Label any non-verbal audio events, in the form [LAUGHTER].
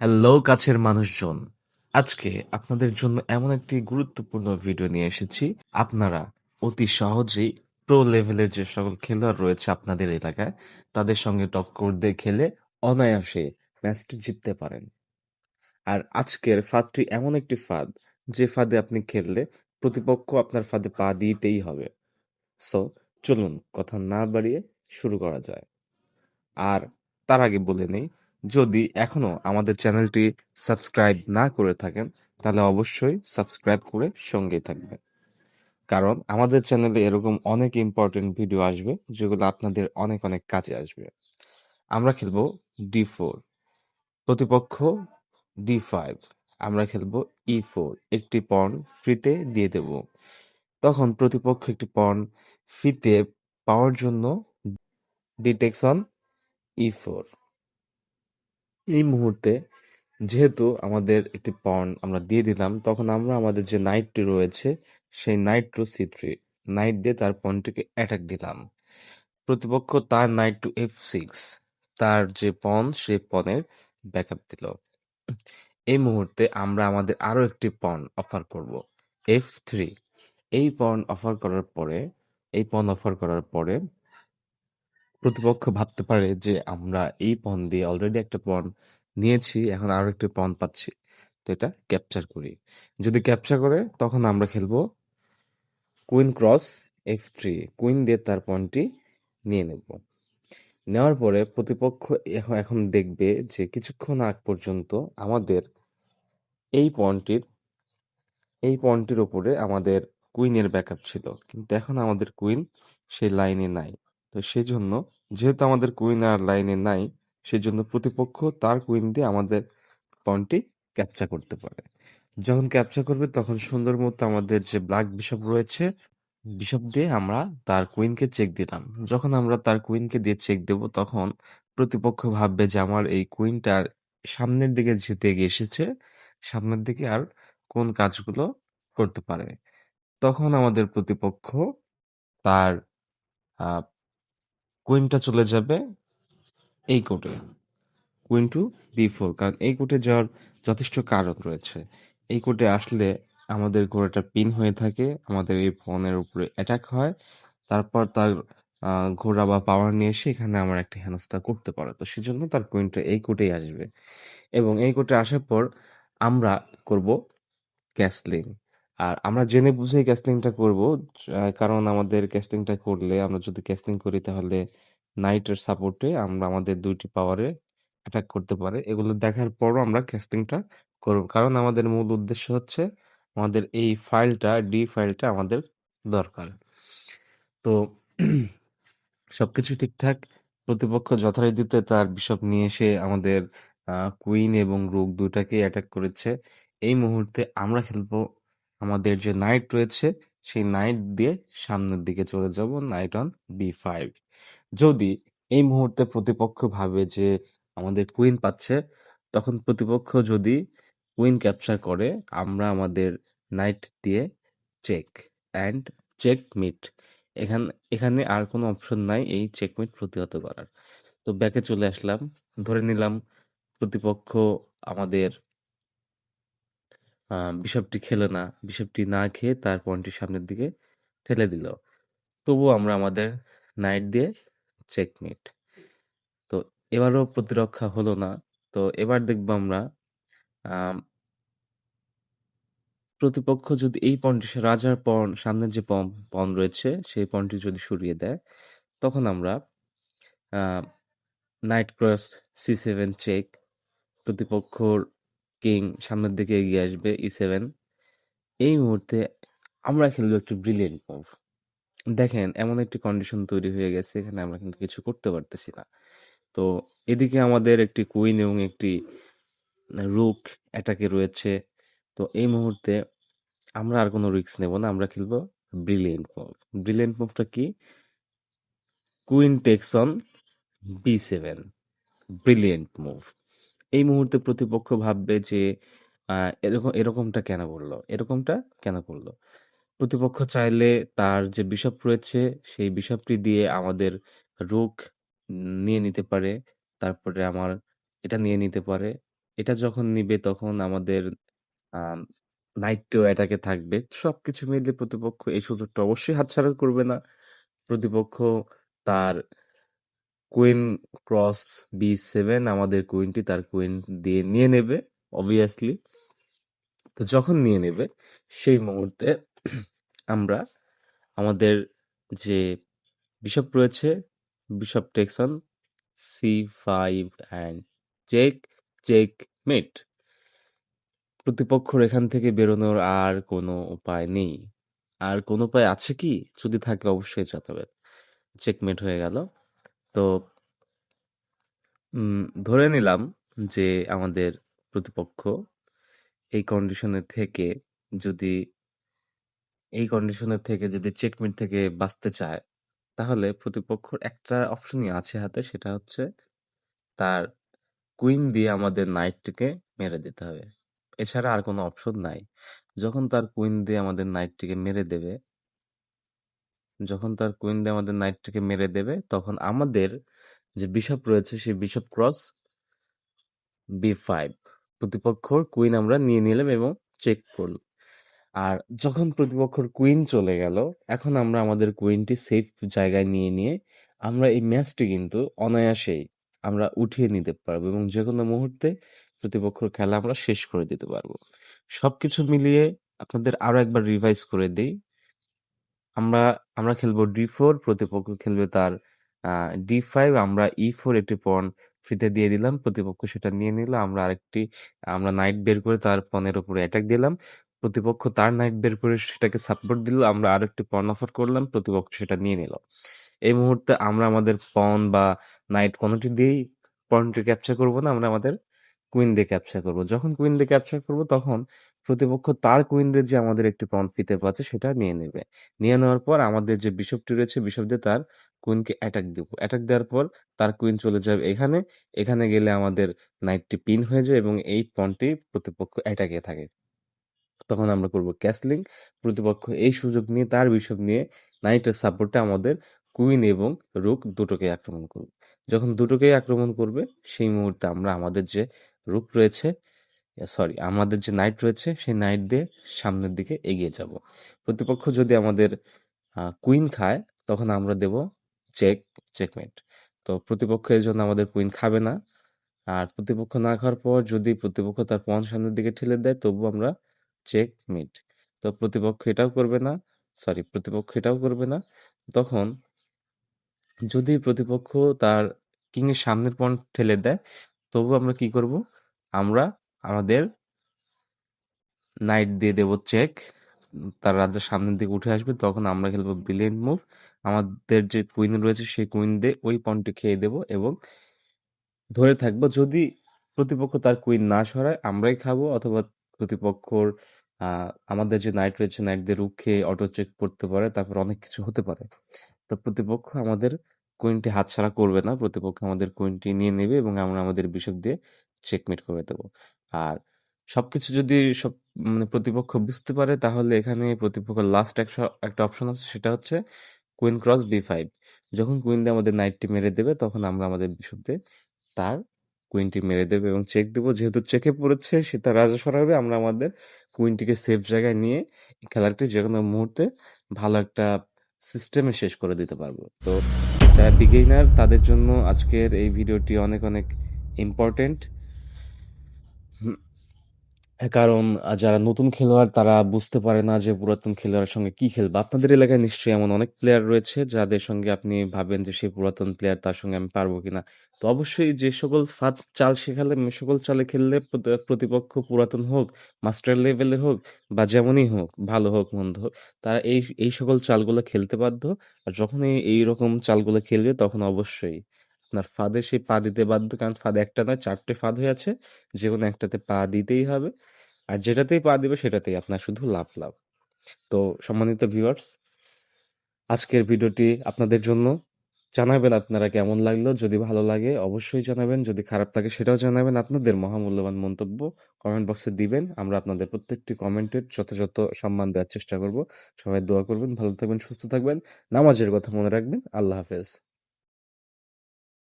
Hello, কাছের মানুষজন। আজকে আপনাদের জন্য এমন একটি গুরুত্বপূর্ণ ভিডিও নিয়ে এসেছি। আপনারা অতি সহজেই প্রো লেভেলের যে সকল খেলোয়াড় রয়েছে আপনাদের এলাকায়, তাদের সঙ্গে টক্কর দিয়ে খেলে অনায়াসে ম্যাচটি জিততে পারেন। আর আজকের ফাঁদটি এমন একটি ফাঁদ, যে ফাঁদে আপনি খেললে প্রতিপক্ষ আপনার ফাঁদে পা দিতেই হবে। সো চলুন কথা না বাড়িয়ে শুরু করা যায়। আর তার আগে বলে নেই যদি এখনও আমাদের চ্যানেলটি সাবস্ক্রাইব না করে থাকেন, তাহলে অবশ্যই সাবস্ক্রাইব করে সঙ্গেই থাকবেন। কারণ আমাদের চ্যানেলে এরকম অনেক ইম্পর্টেন্ট ভিডিও আসবে, যেগুলো আপনাদের অনেক অনেক কাজে আসবে। আমরা খেলব ডি ফোর প্রতিপক্ষ ডি ফাইভ আমরা খেলব ই ফোর একটি পণ ফ্রিতে দিয়ে দেব। তখন প্রতিপক্ষ একটি পণ ফ্রিতে পাওয়ার জন্য ডিটেকশন ই ফোর এই মুহূর্তে যেহেতু আমাদের একটি পণ আমরা দিয়ে দিলাম, তখন আমরা আমাদের যে নাইটটি রয়েছে, সেই knight to C three knight দিয়ে তার পণটিকে অ্যাটাক দিলাম। প্রতিপক্ষ তার নাইট টু এফ সিক্স তার যে পণ সেই পণের ব্যাকআপ দিল। এই মুহূর্তে আমরা আমাদের আরও একটি পণ অফার করব এফ থ্রি এই পণ অফার করার পরে, এই পণ অফার করার পরে প্রতিপক্ষ ভাবতে পারে যে, আমরা এই পণ দিয়ে অলরেডি একটা পণ নিয়েছি, এখন আরও একটি পণ পাচ্ছি। তো এটা ক্যাপচার করি। যদি ক্যাপচার করে, তখন আমরা খেলব queen cross F three queen দিয়ে তার পণটি নিয়ে নেব। নেওয়ার পরে প্রতিপক্ষ এখন এখন দেখবে যে, কিছুক্ষণ আগ পর্যন্ত আমাদের এই পণটির এই পণটির ওপরে আমাদের কুইনের ব্যাকআপ ছিল। কিন্তু এখন আমাদের কুইন সেই লাইনে নাই। তো সেজন্য, যেহেতু আমাদের কুইন আর লাইনে নাই, সেজন্য প্রতিপক্ষ তার কুইন দিয়ে আমাদের পয়েন্টটি ক্যাপচার করতে পারে। যখন ক্যাপচার করবে, তখন সুন্দর মতো আমাদের যে ব্ল্যাক বিশপ রয়েছে বিশপ দিয়ে আমরা তার কুইনকে চেক দিলাম। যখন আমরা তার কুইনকে দিয়ে চেক দেব, তখন প্রতিপক্ষ ভাববে যে আমার এই কুইনটার সামনের দিকে যেতে এগিয়ে এসেছে সামনের দিকে আর কোন কাজগুলো করতে পারে। তখন আমাদের প্রতিপক্ষ তার কুইনটা চলে যাবে এই কোর্টে কুইন টু বি ফোর কারণ এই কোর্টে যাওয়ার যথেষ্ট কারণ রয়েছে। এই কোর্টে আসলে আমাদের ঘোড়াটা পিন হয়ে থাকে, আমাদের এই ফোনের উপরে অ্যাটাক হয়, তারপর তার ঘোড়া বা পাওয়ার নিয়ে এসে এখানে আমার একটা হেনস্থা করতে পারে। তো সেজন্য তার কুইনটা এই কোর্টেই আসবে। এবং এই কোর্টে আসার পর আমরা করব ক্যাসলিং আর আমরা জেনে বুঝেই ক্যাস্টিংটা করব কারণ আমাদের ক্যাস্টিংটা করলে, আমরা যদি ক্যাস্টিং করি তাহলে নাইটের সাপোর্টে আমরা আমাদের দুইটি পাওয়ারে অ্যাটাক করতে পারে। এগুলো দেখার পরও আমরা ক্যাস্টিংটা করব। কারণ আমাদের মূল উদ্দেশ্য হচ্ছে আমাদের এই ফাইলটা ডি ফাইলটা আমাদের দরকার। তো সব [CLEARS THROAT] সবকিছু ঠিকঠাক। প্রতিপক্ষ যথারীতিতে তার বিশপ নিয়ে এসে আমাদের কুইন এবং রুক দুটাকে অ্যাটাক করেছে। এই মুহূর্তে আমরা খেলব আমাদের যে নাইট রয়েছে, সেই নাইট দিয়ে সামনের দিকে চলে যাব নাইট অন বি ফাইভ যদি এই মুহূর্তে প্রতিপক্ষ ভাবে যে আমাদের কুইন পাচ্ছে, তখন প্রতিপক্ষ যদি কুইন ক্যাপচার করে, আমরা আমাদের নাইট দিয়ে চেক অ্যান্ড চেক মিট এখান, এখানে আর কোনো অপশন নাই এই চেকমেট প্রতিহত করার। তো ব্যাকে চলে আসলাম, ধরে নিলাম প্রতিপক্ষ আমাদের বিশপটি খেলো না। বিশপটি না খেয়ে তার পয়েন্টটি সামনের দিকে ঠেলে দিল। তবুও আমরা আমাদের নাইট দিয়ে চেকমেট তো এবারও প্রতিরক্ষা হলো না। তো এবার দেখব আমরা প্রতিপক্ষ যদি এই পণটি রাজার পণ সামনের যে পণ পণ রয়েছে, সেই পণটি যদি সরিয়ে দেয়, তখন আমরা knight cross C seven check প্রতিপক্ষর king সামনের দিকে এগিয়ে আসবে ই সেভেন এই মুহূর্তে আমরা খেলব একটু ব্রিলিয়েন্ট মুভ দেখেন, এমন একটি কন্ডিশন তৈরি হয়ে গেছে, এখানে আমরা কিন্তু কিছু করতে পারতেছি না। তো এদিকে আমাদের একটি কুইন এবং একটি রুক অ্যাটাকে রয়েছে। তো এই মুহূর্তে আমরা আর কোনো রিস্ক নেব না, আমরা খেলব ব্রিলিয়েন্ট মুভ ব্রিলিয়েন্ট মুভটা কি? Queen takes on B seven brilliant move এই মুহূর্তে প্রতিপক্ষ ভাববে যে এরকম, এরকমটা কেন করল এরকমটা কেন করল প্রতিপক্ষ চাইলে তার যে বিষপ রয়েছে, সেই বিশপটি দিয়ে আমাদের রোগ নিয়ে নিতে পারে, তারপরে আমার এটা নিয়ে নিতে পারে এটা যখন নিবে তখন আমাদের আম নাইটও অ্যাটাকে থাকবে। সব কিছু মিলিয়ে প্রতিপক্ষ এই সুযোগটা অবশ্যই হাতছাড়া করবে না। প্রতিপক্ষ তার কুইন ক্রস বি সেভেন আমাদের কুইনটি তার কুইন দিয়ে নিয়ে নেবে অবভিয়াসলি তো যখন নিয়ে নেবে সেই মুহূর্তে আমরা আমাদের যে বিশপ রয়েছে bishop takes on C5 and check, checkmate. প্রতিপক্ষর এখান থেকে বেরোনোর আর কোনো উপায় নেই। আর কোনো উপায় আছে কি? যদি থাকে অবশ্যই জানাবেন। চেকমেট হয়ে গেল। তো ধরে নিলাম যে আমাদের প্রতিপক্ষ এই কন্ডিশনে থেকে যদি এই কন্ডিশনের থেকে যদি চেকমেট থেকে বাঁচতে চায়, তাহলে প্রতিপক্ষর একটা অপশনই আছে হাতে সেটা হচ্ছে তার কুইন দিয়ে আমাদের নাইটটিকে মেরে দিতে হবে। এছাড়া আর কোনো অপশন নাই। যখন তার কুইন দিয়ে আমাদের নাইটটিকে মেরে দেবে যখন তার কুইন দিয়ে আমাদের নাইটটাকে মেরে দেবে, তখন আমাদের যে বিশপ রয়েছে সেই বিশপ ক্রস বি ফাইভ প্রতিপক্ষর কুইন আমরা নিয়ে নিলাম এবং চেক করল। আর যখন প্রতিপক্ষর কুইন চলে গেল, এখন আমরা আমাদের কুইনটি সেফ জায়গায় নিয়ে নিয়ে আমরা এই ম্যাচটি কিন্তু অনায়াসেই আমরা উঠিয়ে নিতে পারব এবং যে কোনো মুহূর্তে প্রতিপক্ষর খেলা আমরা শেষ করে দিতে পারব। সবকিছু মিলিয়ে আপনাদের আরও একবার রিভাইজ করে দেই। আমরা আমরা খেলব D4 প্রতিপক্ষ খেলবে তার, আ D5 আমরা E4 একটি পন ফ্রিতে দিয়ে দিলাম। প্রতিপক্ষ সেটা নিয়ে নিল। আমরা আরেকটি, আমরা নাইট বের করে তার পনেরো উপরে অ্যাটাক দিলাম। প্রতিপক্ষ তার নাইট বের করে সেটাকে সাপোর্ট দিল। আমরা আরেকটি পন অফার করলাম। প্রতিপক্ষ সেটা নিয়ে নিল। এই মুহূর্তে আমরা আমাদের পন বা নাইট কোনটি দিয়েই পয়েন্টটি ক্যাপচার করব না। আমরা আমাদের কুইন দিয়ে ক্যাপচার করব। যখন কুইন দিয়ে ক্যাপচার করব, তখন প্রতিপক্ষ তার কুইনদের যে আমাদের একটি পন ফ্রিতে পাচ্ছে সেটা নিয়ে নেবে। নিয়ে নেওয়ার পর আমাদের যে বিশপটি রয়েছে বিশপ দিয়ে তার কুইনকে অ্যাটাক দিব। অ্যাটাক দেওয়ার পর তার কুইন চলে যাবে এখানে। এখানে গেলে আমাদের নাইটটি পিন হয়ে যায় এবং এই পনটি প্রতিপক্ষ অ্যাটাকে থাকে। তখন আমরা করব ক্যাসলিং। প্রতিপক্ষ এই সুযোগ নিয়ে, তার বিশপ নিয়ে নাইটের সাপোর্টে আমাদের কুইন এবং রুক দুটোকেই আক্রমণ করবে। যখন দুটোকেই আক্রমণ করবে, সেই মুহূর্তে আমরা আমাদের যে রুক রয়েছে সরি আমাদের যে নাইট রয়েছে সেই নাইট দিয়ে সামনের দিকে এগিয়ে যাব। প্রতিপক্ষ যদি আমাদের কুইন খায় তখন আমরা দেব চেক, চেকমেট। তো প্রতিপক্ষ এর জন্য আমাদের কুইন খাবে না। আর প্রতিপক্ষ না খাওয়ার পর যদি প্রতিপক্ষ তার পন সামনের দিকে ঠেলে দেয় তবুও আমরা চেক চেকমেট। তো প্রতিপক্ষ এটাও করবে না সরি প্রতিপক্ষ এটাও করবে না। তখন যদি প্রতিপক্ষ তার কিংয়ের সামনের পন ঠেলে দেয় তবুও আমরা কি করব? আমরা আমাদের নাইট দিয়ে দেব চেক। তার রাজা সামনের দিকে উঠে আসবে, তখন আমরা খেলব ব্রিলিয়ান্ট মুভ। আমাদের যে কুইন রয়েছে, সেই কুইন দিয়ে ওই পনটি খেয়ে দেব এবং ধরে থাকব। যদি প্রতিপক্ষ তার কুইন না সরায়, আমরাই খাব অথবা প্রতিপক্ষর আমাদের যে নাইট রয়েছে নাইট দিয়ে রুক খেয়ে অটো চেক করতে পারে। তারপর অনেক কিছু হতে পারে। তো প্রতিপক্ষ আমাদের কুইনটি হাতছাড়া করবে না। প্রতিপক্ষ আমাদের কুইনটি নিয়ে নেবে এবং আমরা আমাদের বিশপ দিয়ে চেকমেট করে দেব। আর সবকিছু যদি সব মানে প্রতিপক্ষ বুঝতে পারে তাহলে এখানে প্রতিপক্ষের লাস্ট একশ একটা অপশন আছে সেটা হচ্ছে কুইন ক্রস বি ফাইভ যখন কুইন দিয়ে আমাদের নাইটটি মেরে দেবে তখন আমরা আমাদের বিশপ দিয়ে তার কুইনটি মেরে দেবে এবং চেক দেব। যেহেতু চেকে পড়েছে সে তার রাজা সরাবে। আমরা আমাদের কুইনটিকে সেফ জায়গায় নিয়ে খেলাটি যে কোনো মুহূর্তে ভালো একটা সিস্টেমে শেষ করে দিতে পারব। তো যারা বিগিনার তাদের জন্য আজকের এই ভিডিওটি অনেক, অনেক ইম্পোর্টেন্ট। কারণ যারা নতুন খেলোয়াড় তারা বুঝতে পারে না যে পুরাতন খেলোয়াড়ের সঙ্গে কি খেলবে। আপনাদের এলাকায় নিশ্চয়ই এমন অনেক প্লেয়ার রয়েছে যাদের সঙ্গে আপনি ভাবেন যে সেই পুরাতন প্লেয়ার তার সঙ্গে আমি পারব কিনা। তো অবশ্যই যে সকল ফাঁদ চাল শেখালে সকল চালে খেললে প্রতিপক্ষ পুরাতন হোক, মাস্টার লেভেলের হোক বা যেমনই হোক, ভালো হোক মন্দ হোক, তারা এই এই সকল চালগুলো খেলতে বাধ্য। আর যখনই এইরকম চালগুলো খেলবে তখন অবশ্যই আপনার ফাঁদে সে পা দিতে বাধ্য। কারণ ফাঁদ একটা নয় ৪ টে ফাঁদ হয়ে আছে। যে কোনো একটাতে পা দিতেই হবে। আর যেটাতেই পা দিবে সেটাতেই আপনার শুধু লাভ, লাভ। তো সম্মানিত ভিউয়ার্স আজকের ভিডিওটি আপনাদের জন্য। জানাবেন আপনারা কেমন লাগল? যদি ভালো লাগে অবশ্যই জানাবেন। যদি খারাপ লাগে সেটাও জানাবেন। আপনাদের মহামূল্যবান মন্তব্য কমেন্ট বক্সে দিবেন। আমরা আপনাদের প্রত্যেকটি কমেন্টের যথাযথ সম্মান দেওয়ার চেষ্টা করব। সবাই দোয়া করবেন, ভালো থাকবেন, সুস্থ থাকবেন। নামাজের কথা মনে রাখবেন। আল্লাহ হাফেজ।